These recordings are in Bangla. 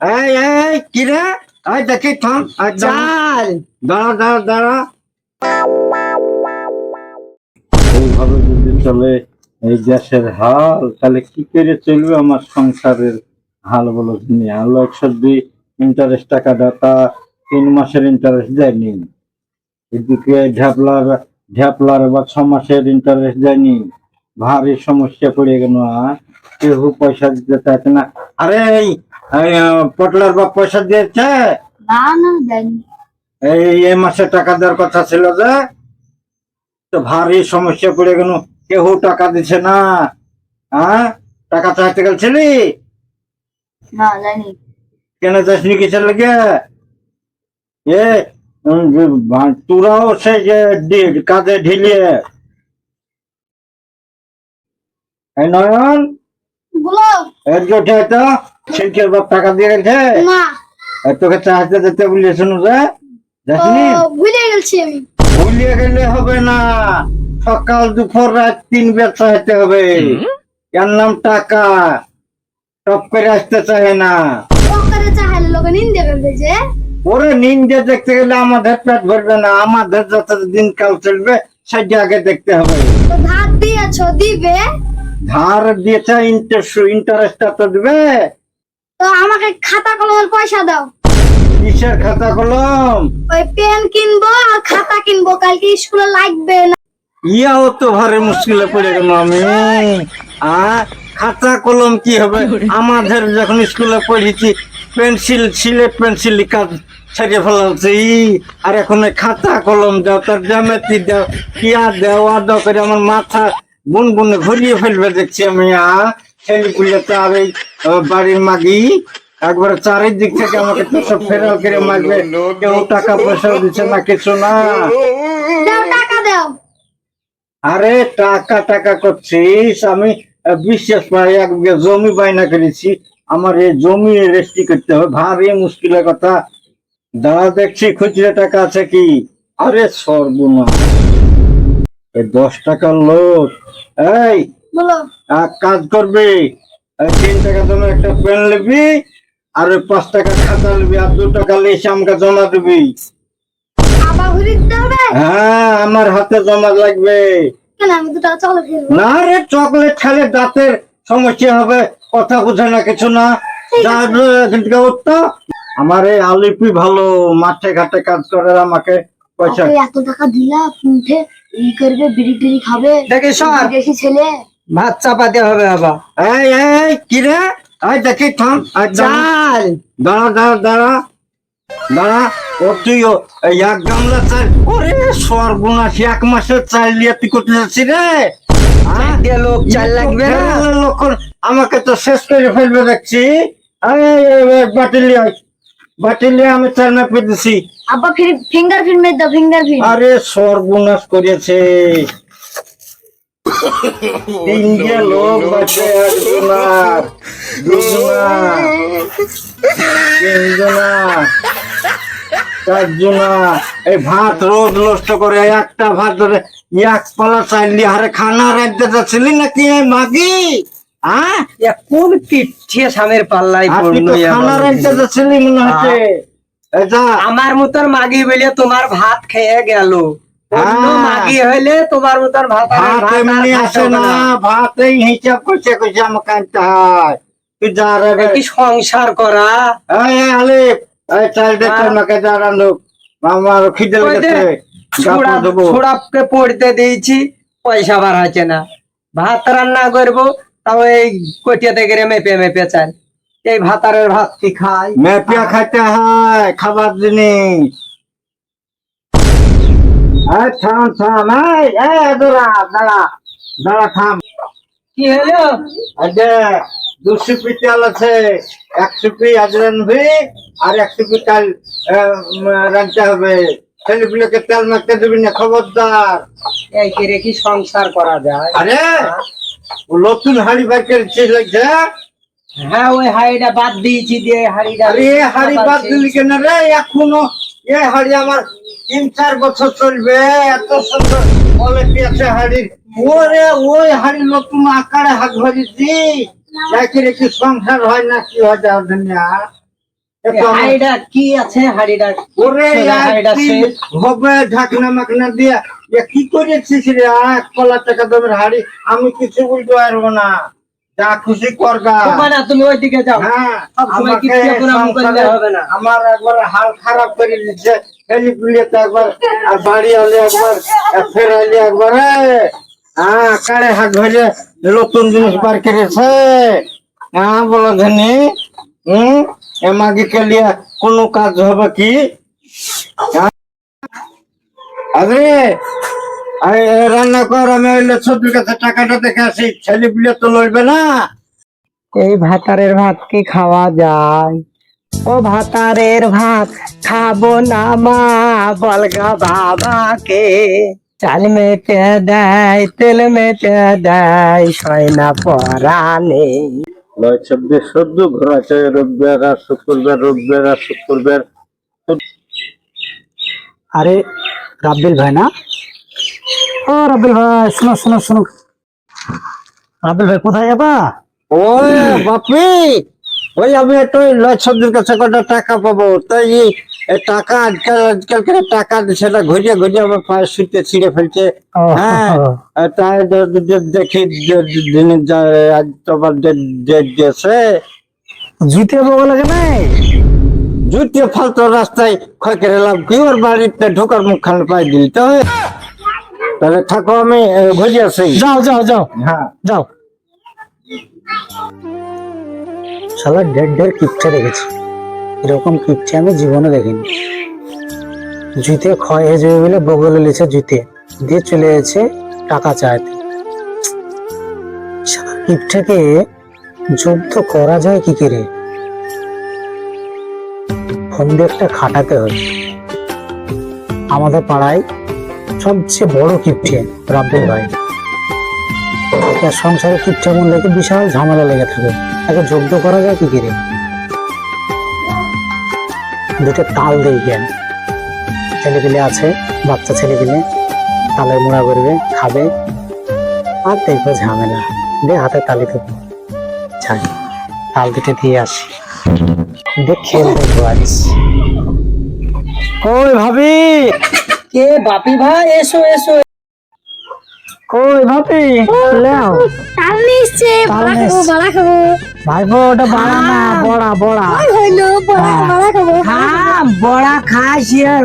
এই এই কি রে? এই দেখি থাম। চাল। দাঁড়া দাঁড়া দাঁড়া। এইভাবে যদি চলে এই দেশের হাল তাহলে কি করে চলবে আমার সংসারের হাল বলো তুমি? আলো একশো দুই ইন্টারেস্ট টাকাটা তা তিন মাসের ইন্টারেস্ট দেয়নি এদিকে ঢ্যাপলার ঢ্যাপলার বা ছ মাসের ইন্টারেস্ট দেয়নি ভারী সমস্যা পড়ে গেল আর কেউ পয়সা দিতে চাইছে না। আরে পটলার বাপ পয়সা দিয়েছে? না না দেয়নি। এই এই মাসে টাকা দেওয়ার কথা ছিল যে তো ভারী সমস্যা পড়ে গেল কেউ টাকা দিছে না? হ্যাঁ টাকা চাইতে গেছিলি না জানি কেন যাসনি কিসের লেগে? এ তোরাও সে যে কাজে ঢিলিয়ে। নয়ন? বলো। এদিকে উঠে তো ছিলকের বাপ টাকা দিয়ে গেছে? না। তোকে চাইতে যেতে যাসনি ভুলে গেছি আমি। ভুলিয়ে গেলে হবে না। সকাল দুপুর রাত তিন বের চাইতে হবে। এর নাম টাকা। টপ করে আসতে চায় না। ওরে নিন্দে দেখতে গেলে আমাদের পেট ভরবে না। আমাদের যত দিনকাল চলবে সেটা আগে দেখতে হবে। ধার দিয়েছ দিবে? ধার দিয়েছে ইন্টারেস্ট ইন্টারেস্টটা তো দিবে। তো আমাকে খাতা কলমের পয়সা দাও। কিসের খাতা কলম? ওই পেন কিনবো আর খাতা কিনবো কালকে স্কুলে লাগবে না। ইয়াও তো ভারে মুশকিলে পড়ে গেল আমি। আ খাতা কলম কি হবে? আমাদের যখন স্কুলে পড়েছি পেন্সিল সিলেট পেন্সিল কাজ ছেড়ে ফেলাচ্ছি আর এখন খাতা কলম দাও তার জ্যামিতি দাও কিয়া দাও আদা করে আমার মাথা বুন বুনে ঘুরিয়ে ফেলবে দেখছি আমি আ। ছেলেগুলো তো আর এই বাড়ির মাগি একবার চারিদিক থেকে আমাকে তো সব ফেরাল করে মারবে কেউ টাকা পয়সা দিচ্ছে না কিছু না। আরে টাকা টাকা করছিস? আমি বিশ্বাস পাই এক জমি বাইনা করেছি। আমার এই জমি রেস্টি করতে হবে। ভারী মুশকিলের কথা। দাঁড়া দেখছি খুচরা টাকা আছে কি? আরে সর্বনাশ। এই দশ টাকার লোক এই কাজ করবি তিন টাকা তুমি একটা পেন নিবি আর ওই পাঁচ টাকা খাতা নিবি আর দু টাকা লিখে আমাকে জমা দিবি। আবার ঘুরে দিতে হবে? হ্যাঁ আমার হাতে জমা লাগবে। কেন আমি দুটো চলে ফেলব না রে চকলেট খেলে দাঁতের সমস্যা হবে কথা বোঝে না কিছু না। আমার এই আলিপি ভালো মাঠে ঘাটে কাজ করে আমাকে পয়সা। এত টাকা দিলা উঠে ই করবে বিড়ি টিড়ি খাবে। ছেলে। ভাত চাপাতে হবে বাবা। এই এই কি রে? এই দেখি থাম দাঁড়া। চাল। দাঁড়া দাঁড়া দাঁড়া। দাঁড়া ও তুই এক গামলা চাল। ওরে সর্বনাশ এক মাসের চাল নিয়ে তুই করতে যাচ্ছি রে? লোক চাল লাগবে না। লক্ষণ আমাকে তো শেষ করে ফেলবে দেখছি। বাটিলি বাটিলি আমি চার মেপে দিছি। আব্বা ফির ফিঙ্গার মেরে দাও ফিঙ্গার প্রিন্ট আরে সর্বনাশ করেছে। এই ভাত রোজ নষ্ট করে একটা ভাত ধরে এক পালা চাইলি আরে খানা রাখতে যাচ্ছিলি নাকি এই মাগি? হ্যাঁ? কোন পিঠে সামের পাল্লাই খানা। রাখতে যাচ্ছিলি মনে হচ্ছে। আমার মতন মাগি বলে তোমার ভাত খেয়ে গেল। হইলে তোমার মতন ভাত ভাত ভাত আর এমনি খাইতে আসে হবে না। ভাত এই হিসাব করছে করছে আমাকে আনতে হয়। তুই যা কি সংসার করা? আমার খিদে লেগেছে। ছোড়াপকে পড়তে দিয়েছি পয়সা বাড়াচ্ছে না। ভাত রান্না করব তাও এই কটিয়া থেকে মেপে মেপে চাল। এই ভাতারের ভাত কি খাই মেপিয়া খাইতে হয় খাবার জিনিস। থাম থাম দাঁড়া দাঁড়া দাঁড়া থাম। কি হলো? এই দুশো পি তেল আছে একশো পি আজ রানবি আর একশো পি কাল রানতে হবে। ছেলেগুলোকে তেল মাখতে দিবি না খবরদার। এই করে কি সংসার করা যায়? আরে নতুন হাড়ি বাই করেছে লাগছে? হ্যাঁ ওই হাড়িটা বাদ দিয়েছি দিয়ে হাড়িটা আরে হাড়ি বাদ দিলি কেন রে? এখনও এ হাড়ি আমার তিন চার বছর চলবে এত সুন্দর কোয়ালিটি আছে হাড়ির। ওরে ওই হাড়ি নতুন আকারে হাত ভরেছি যাকে রেখে সংসার হয় না কি হয় যাও দুনিয়া আমার- হাড়িটা কি আছে? হাড়িটা ওরে চলে আর হাড়িটা কি শেষ। হবে ঢাকনা মাকনা দিয়া। কি করেছিস রে এক কলা টাকা দামের হাড়ি। আমি কিছু বলতে পারব না। যা খুশি করগা না, তুমি ওইদিকে যাও। হ্যাঁ। আমার একবার হাল খারাপ করে দিচ্ছে ফেলি পুলিয়ে একবার, আর বাড়ি আলে একবার ফের আলে একবার হ্যাঁ কাড়ে হাত ধরে নতুন জিনিস বার করেছে হ্যাঁ বলো ধনি, হম? এমাগে কে লিয়ে কোনো কাজ হবে কি? আরে রান্না কর, আমি ওইলে ছবির কাছে টাকাটা দেখে আসি, ছেলে তো লইবে না। এই ভাতারের ভাত কি খাওয়া যায়? ও ভাতারের ভাত খাব না মা বলগা বাবাকে। চাল মেটে দেয় তেল মেটে দেয় সয়না পরানে নয় ছাব্বিশ চোদ্দ ঘর আছে রবিবার আর শুক্রবার রবিবার আর শুক্রবার। আরে রাব্বিল ভাই না? ও রাব্বিল ভাই শোনো শোনো শোনো। রাব্বিল ভাই কোথায় যাবা? ওই বাপি ওই আমি একটু লয় ছবির কাছে কটা টাকা পাবো তাই টাকা আজকাল আজকালকার টাকা সেটা ঘুরিয়ে ঘুরিয়ে আমার পায়ে শুতে ছিঁড়ে ফেলছে। হ্যাঁ। তাই দেখি আজ তো আবার ডেট- দিয়েছে। জুতে লাগে নাই? জুতিয়ে ফালতু রাস্তায় ক্ষয় করে লাভ কি ওর বাড়িতে ঢোকার মুখ খান পাই দিল? তো তাহলে থাকো আমি ঘুরে আসি। যাও যাও যাও। হ্যাঁ। যাও। শালা ডেড ডেড কিপটা দেখেছি। এরকম কিপটা আমি জীবনে দেখিনি। জুতে ক্ষয় হয়ে যাবে বলে বগলে লিছে জুতে। দিয়ে চলে এসেছে টাকা চাইতে। কিপটাকে যুদ্ধ করা যায় কি করে? ফোন দিয়ে একটা খাটাতে হবে। আমাদের পাড়ায় সবচেয়ে বড় কিপটে রাব্বিল ভাই। তার সংসারে কিচ্ছা মন লেগে বিশাল ঝামেলা লেগে থাকে। তাকে যোগ্য করা যায় কি করে? দুটো তাল দেই জ্ঞান ছেলেপিলে আছে, বাচ্চা ছেলেপিলে, তালের মোড়া করবে, খাবে। আর দেখবে ঝামেলা। দে হাতে তালি দেবো যাই তাল দুটো দিয়ে আসি। দেখ দেখব আজ কই ভাবি! কে বাপি ভাই? এসো এসো। কই ভাবি? লেও। তাল নিচ্ছে বড়া খাব বড়া খাব। ভাইপো ওটা বাড়া না বড়া বড়া। ওই হইল বড়া হ্যাঁ। বড়া খাব। হ্যাঁ বড়া খাস ইয়ার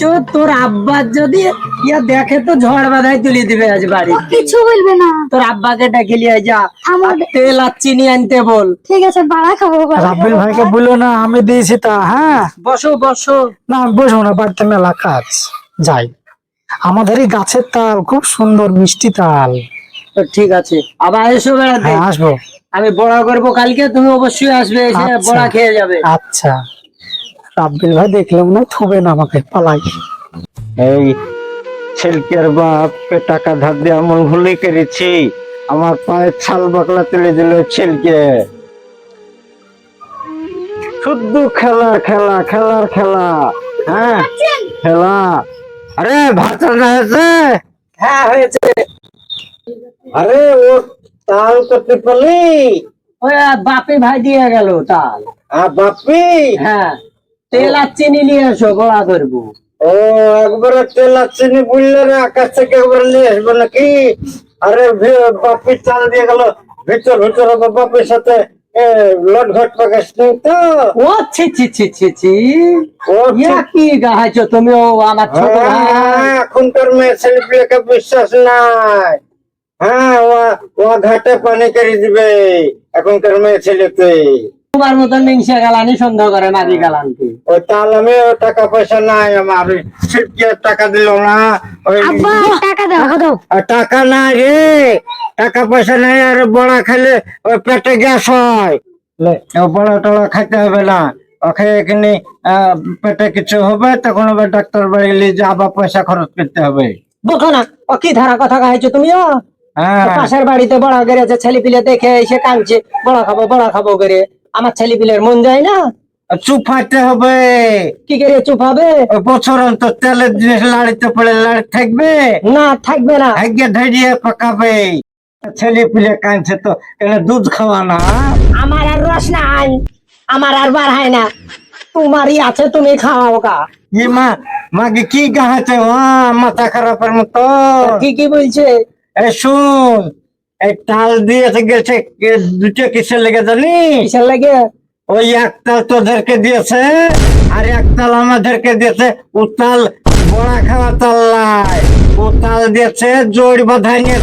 চো তোর আব্বা যদি ইয়া দেখে তো ঝড় বাঁধাই তুলে দিবে আজ বাড়ি। কিছু বলবে না। তোর আব্বাকে ডেকে লিয়ে যা আমার তেল আর চিনি আনতে বল। ঠিক আছে বড়া খাব রাব্বিল ভাইকে বলল না আমি দিয়েছি তা হ্যাঁ। বসো বসো। না বসবো না বাড়িতে মেলা কাজ। যাই। আমাদের এই গাছের তাল খুব সুন্দর মিষ্টি তাল। ঠিক আছে। আবার এসো বেড়াতে। হ্যাঁ আসব। আমি বড়া করব কালকে তুমি অবশ্যই আসবে এসে আচ্ছা। বড়া খেয়ে যাবে। আচ্ছা। রাব্বিল ভাই দেখলাম না থুবে না আমাকে পালাই। এই ছেলকের বাপ টাকা ধার দিয়ে এমন ভুলে করেছি আমার পায়ে ছাল বাকলা তুলে দিল ছেলকে। শুদ্ধ খেলা খেলা খেলার খেলা হ্যাঁ? খেলা। আরে ভাত রান্না হয়েছে? হ্যাঁ হয়েছে। আরে ও তাল করতে পারলি? ওই বাপি ভাই দিয়ে গেল তাল। আর বাপি? হ্যাঁ তেল আর চিনি নিয়ে এসো গোলা করব ও একবার তেল আর চিনি বুঝলে না আকাশ থেকে একবার নিয়ে আসব নাকি? আরে বাপি চাল দিয়ে গেল। ভিতর ভিতর বাপির সাথে। নেই তো। ও ছি ছি ছি ছি ছি। ও কি গাহাইছো তুমি ও আমার ছোট ভাই? হ্যাঁ, এখনকার মেয়ে ছেলেপিলেকে বিশ্বাস নাই। হ্যাঁ ও ও ঘাটে পানি করে দিবে এখনকার মেয়ে ছেলেকে। তোমার মতন মিংসা গালানি সন্দেহ করে মাদি গালানকে। ওই টাকা পয়সা নাই আমার টাকা দিল না। ওই আব্বা টাকা দাও টাকা দাও। টাকা নাই রে টাকা পয়সা নাই আর বড়া খেলে ওই পেটে গ্যাস হয়। ও বড়া টড়া খাইতে হবে না। ওকে এখানে আহ, পেটে কিছু হবে তখন আবার ডাক্তার বাড়ি নিয়ে যে আবার পয়সা খরচ করতে হবে। বোঝো না ও কি ধারা কথা গাইছো তুমিও? হ্যাঁ। পাশের বাড়িতে বড়া করেছে ছেলে পিলে দেখে এসে কাঁদছে বড়া খাব বড়া খাব করে আমার ছেলে পিলের মন যায় না। চুপ চুপাইতে হবে। কি করে চুপ হবে বছর অন্তর তেলের জিনিস লাড়িতে পড়ে লাড়ি থাকবে। না থাকবে না। ভাগ্যে ধরিয়ে পাকাবে। ছেলে পিলে কাঁদছে তো দুধ খাওয়া না? আমার আর রস নাই আমার আর বার হয় না। তোমারই আছে তুমি খাওয়াও গা। ই মা মাকে কি গাহাতে মাথা খারাপের মতো। কি কি বলছে? এ শুন। তাল দিয়েছে গেছে দুটো কিসের লেগে জানি? কিসের লাগে? ওই একতাল তোদেরকে দিয়েছে আর একতাল আমাদেরকে দিয়েছে উতাল বড়া খাওয়া তাল ও দিয়েছে জোড় বাঁধাই নিয়ে